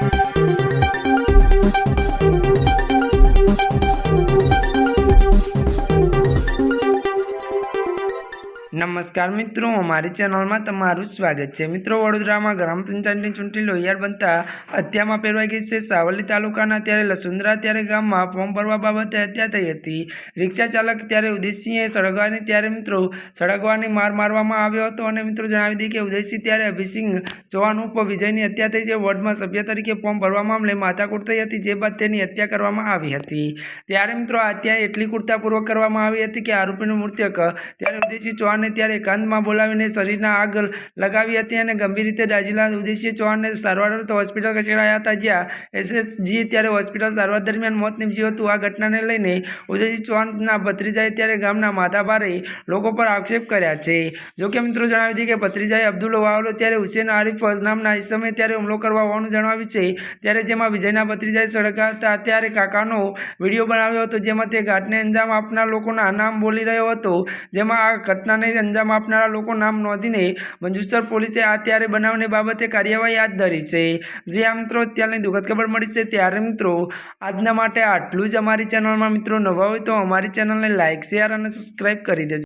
Thank you. નમસ્કાર મિત્રો, અમારી ચેનલમાં તમારું સ્વાગત છે. મિત્રો, વડોદરામાં ગ્રામ પંચાયતની ચૂંટણી લોહિયાર બનતા હત્યામાં પહેરવાઈ ગઈ છે. સાવલી તાલુકાના ત્યારે લસુંદરા, ત્યારે ગામમાં ફોર્મ ભરવા બાબતે હત્યા થઈ હતી. રિક્ષા ચાલક ત્યારે ઉદયસિંહે સળગવાની, ત્યારે મિત્રો સળગવાની માર મારવામાં આવ્યો હતો અને મિત્રો જણાવી દીધી કે ઉદયસિંહ ત્યારે અભિસિંહ ચૌહાણ ઉપર વિજયની હત્યા થઈ છે. વોર્ડમાં સભ્ય તરીકે ફોર્મ ભરવા મામલે માથાકૂટ થઈ હતી, જે બાદ તેની હત્યા કરવામાં આવી હતી. ત્યારે મિત્રો આ હત્યા એટલી કુર્તાપૂર્વક કરવામાં આવી હતી કે આરોપીનું મૃત્યુક ત્યારે ઉદયસિંહ ચૌહાણને ત્યારે એકાંતમાં બોલાવીને શરીરના આગ લગાવી હતી અને ગંભીર રીતે દાજીલા ઉદયસિંહ ચૌહાણને સારવાર અર્થે હોસ્પિટલ ખસેડાયા હતા. જ્યાં એસએસજી ત્યારે હોસ્પિટલ સારવાર દરમિયાન મોત નીપજ્યું હતું. આ ઘટનાને લઈને ઉદયસિંહ ચૌહાણના ભત્રીજાએ ત્યારે ગામના માથાભારે લોકો પર આક્ષેપ કર્યા છે. જોકે મિત્રો જણાવી દઈએ કે ભત્રીજાએ અબ્દુલ વાવલો ત્યારે હુસેન આરિફ નામના ઇસમે ત્યારે હુમલો કરવા હોવાનું જણાવ્યું છે. ત્યારે જેમાં વિજયના ભત્રીજાએ સળગાવતા ત્યારે કાકાનો વીડિયો બનાવ્યો હતો, જેમાં તે ઘાટને અંજામ આપનાર લોકોના નામ બોલી રહ્યો હતો. જેમાં આ ઘટનાને અંજામ આપનારા લોકો નામ નોંધીને મંજુસર પોલીસે આ ત્યારે બનાવને બાબતે કાર્યવાહી હાથ ધરી છે. જે આ મિત્રો, અત્યારની દુઃખદ ખબર મળી છે. ત્યારે મિત્રો, આજના માટે આટલું જ અમારી ચેનલમાં મિત્રો નવા હોય તો અમારી ચેનલને લાઇક શેર અને સબસ્ક્રાઈબ કરી દેજો.